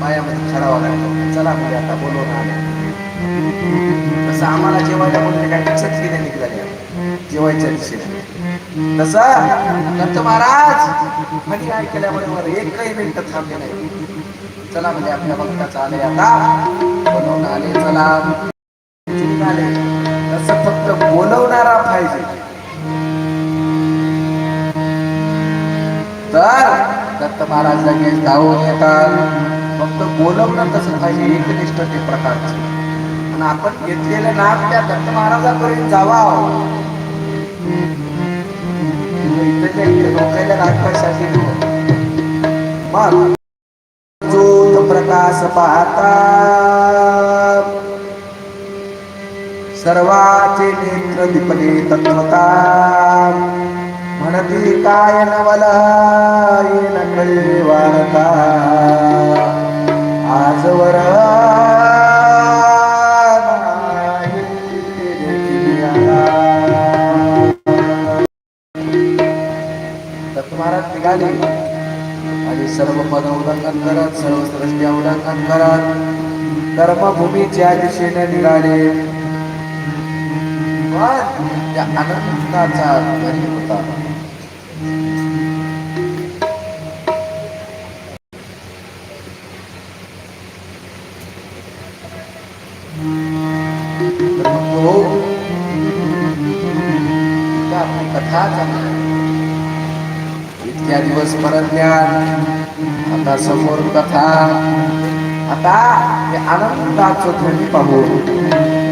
पायामध्ये ठरावा लागतो. चला म्हणजे आता बोलवून आले तसं आम्हाला जेवायला बोलले काय? चटकीने निघाले जेवायच्या दिशेने. तसं दत्त महाराज! म्हणजे काय केल्याबरोबर एकही मिनिट थांबले नाही. चला म्हणजे आपल्या भक्ताचं आले आता. बोलवून आले चला. आले तसं फक्त बोलवणारा पाहिजे. तर दत्त महाराज लगेच धावून येतात. फक्त बोलवणं तसं पाहिजे एकनिष्ठ ते प्रकारचं आणि आपण घेतलेलं नाम त्या दत्त महाराजापर्यंत जावा इथल्या दाखवायसाठी मग प्रकाश पाहता. सर्वाचे नेत्र दिपले तत्वता म्हणती काय नवला येन कळे वारता. आजवर महाराज निघाले. आणि सर्व पद उल्लंघन करत सर्व सृष्टी उल्लंघन करत कर्मभूमीच्या दिशेने निघाले. त्या आनंदाचा घरी होता. आपली कथा इतक्या दिवस परज्ञान आता समोर कथा. आता हे आनंदाचं ध्वनी पाहू.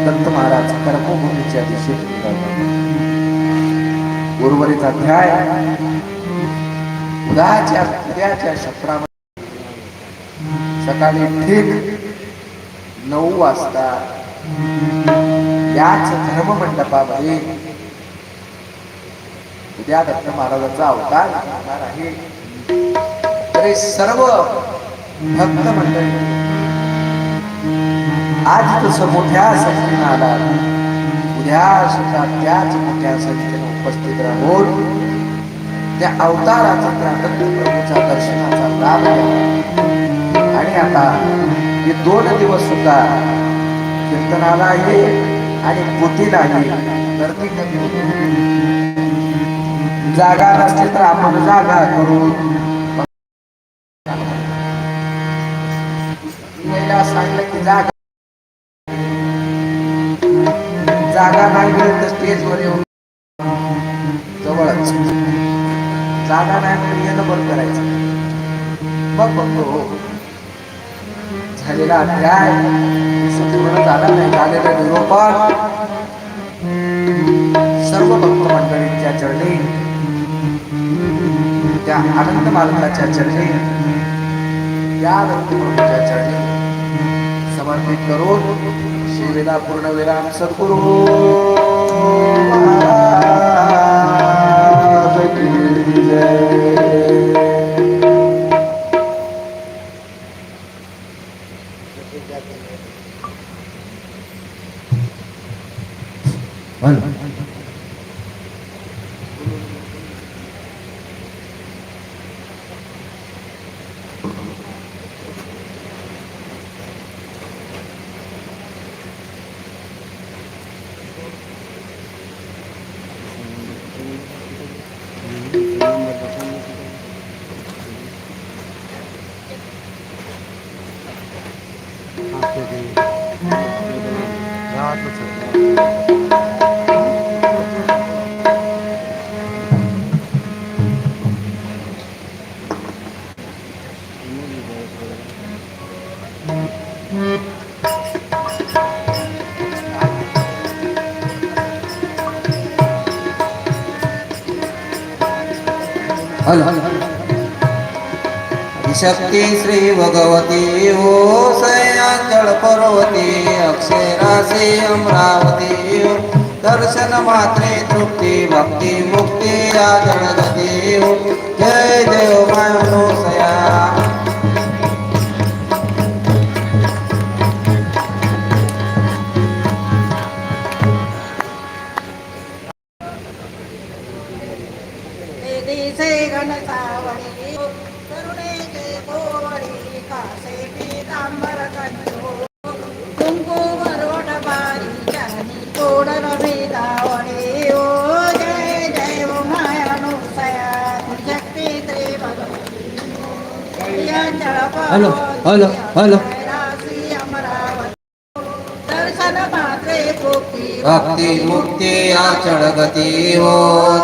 दत्त महाराज कर्मभूमीच्या दिशेत उर्वरित अध्याय. उद्याच्या उद्याच्या सत्रामध्ये. सकाळी ठीक नऊ वाजता. याच धर्ममंडपामध्ये उद्या दत्त महाराजाचा अवतार होणार आहे. तरी सर्व भक्त मंडळी आज तसं मोठ्या संख्येनं आला उद्या सुद्धा त्याच मोठ्या संख्येनं उपस्थित राहून त्या अवताराचा त्या दत्त प्रभूचा दर्शनाचा लाभ घ्या. आणि आता हे दोन दिवस सुद्धा कीर्तनाला आहे आणि पोथीला आहे तर ती जागा नसली तर आपण जागा करू. सांगलं की जागा जागा नाही मिळत तर स्टेजवर येऊन जवळच. जागा नाही म्हणून येणं बंद करायचं. मग बघतो झालेला अध्याय. संपूर्ण झाला नाही झालेलं निरोपण. सर्व भक्त मंडळींच्या चरणी त्या आनंद मालकाच्या चरणी त्या दत्तप्रभूच्या चरणी समर्पित करून शिवेला पूर्ण विराम सद्गुरु. महाराज की जय. बोल. शक्ती श्री भगवती हो सयाचल पर्वती अक्षरासी अमरावती. हो दर्शन मात्रे तृप्ती भक्ती मुक्ती या जगदती हो जय देव मायनो हॅलो हॅलो हॅलो. भक्ती मुक्ती अचळ गती हो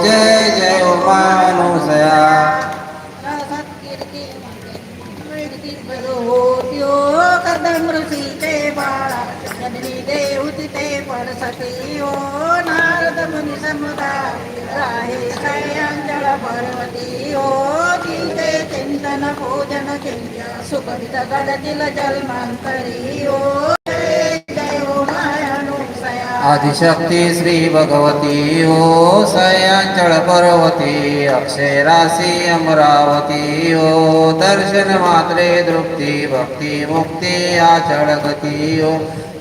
जय जय मानुसया कदम ऋषीचे बाळा जन्मी देवती ते पडसती ओ नारद मुनी समुदाय राहे सयांजळ पर्वती ओ तिचे चिंतन पूजन केल्या सुखवित गडतील जन्मांतरी ओ आदिशक्ती श्री भगवती हो सयांचळ पर्वती अक्षरासी अमरावती हो दर्शन मात्रे तृप्ती भक्ती मुक्ती आचळ गती हो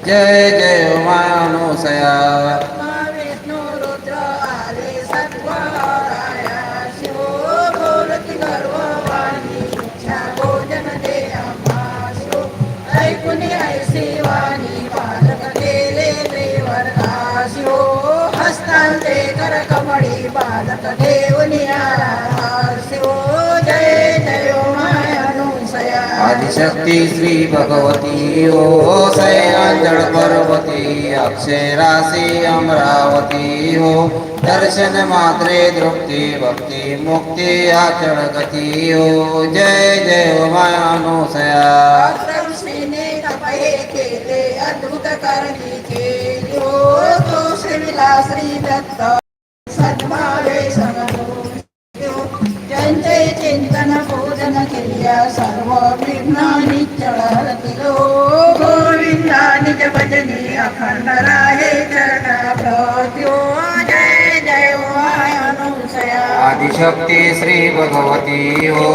जय जय मानुसया हस्तांचे कर कमळी बालक देवनी आला शिव जय जय मायानुसया. आदिशक्ती श्री भगवती हो सयांचळ पर्वती अक्षरासी अमरावती हो दर्शन मात्रे तृप्ती भक्ती मुक्ती आचळ गती हो जय जय ऋषीने तपये केले अद्भुत करणी केली हो श्री दत्त. सद्भावे ज्यांचे चिंतन पूजन क्रिया सर्व विघ्नानी चढतील गोविंदा निज भजनी अखंड राहे चरणा प्रत्यो जय जय मायानुसया आदिशक्ती श्री भगवती हो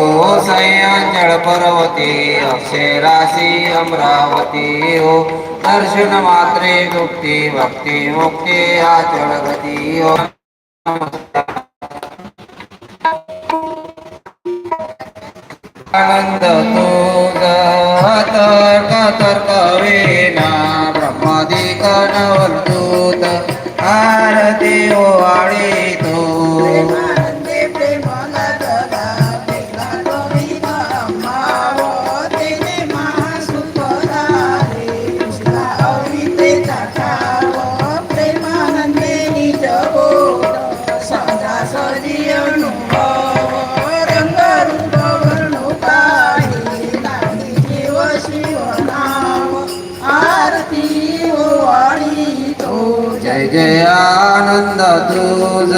सयांजळ पर्वती अक्षरासी अमरावती हो दर्शन मात्रे गुप्ते भक्ते मुक्ते आचळ गती आनंद तो तर्क तर्क वेना ब्रह्मादिक नवदूत आरती ओवाळी जय जय आनंद तुझ